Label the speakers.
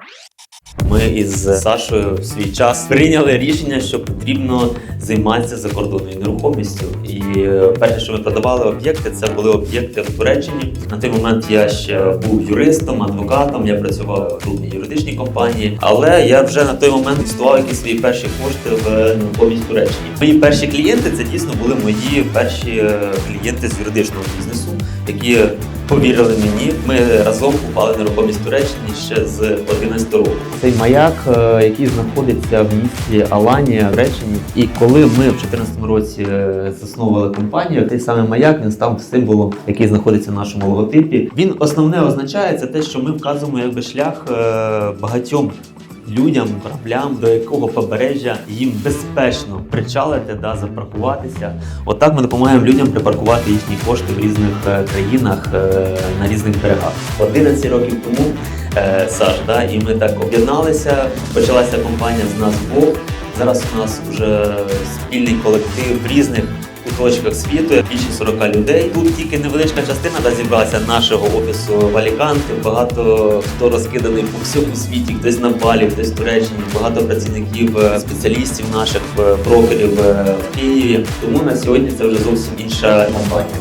Speaker 1: Yeah. Ми із Сашою в свій час прийняли рішення, що потрібно займатися закордонною нерухомістю. І е, перше, що ми продавали об'єкти, це були об'єкти в Туреччині. На той момент я ще був юристом, адвокатом. Я працював в крупній юридичній компанії, але я вже на той момент інвестував якісь свої перші кошти в нерухомість в Туреччині. Мої перші клієнти це дійсно були мої перші е, клієнти з юридичного бізнесу, які повірили мені. Ми разом купали нерухомість в Туреччині ще з 11 року. Цей маяк, е, який знаходиться в місті Аланія в Туреччині. І коли ми в 2014 році е, засновували компанію, той самий маяк він став символом, який знаходиться в нашому логотипі. Він основне означає це те, що ми вказуємо якби шлях е, багатьом людям, кораблям, до якого побережжя їм безпечно причалити, да, запаркуватися. Отак ми допомагаємо людям припаркувати їхні кошти в різних країнах на різних берегах. 11 років тому е, Саш, да, і ми так об'єдналися. Почалася компанія з нас двох. Зараз у нас вже спільний колектив в різних куточках світу, більше 40 людей. Тут тільки невеличка частина да, зібралася нашого офісу в Аліканте. Багато хто розкиданий по всьому світі, хтось на Балі, хтось в Туреччині, багато працівників, е, спеціалістів наших е, брокерів е, в Києві. Тому на сьогодні це вже зовсім інша компанія.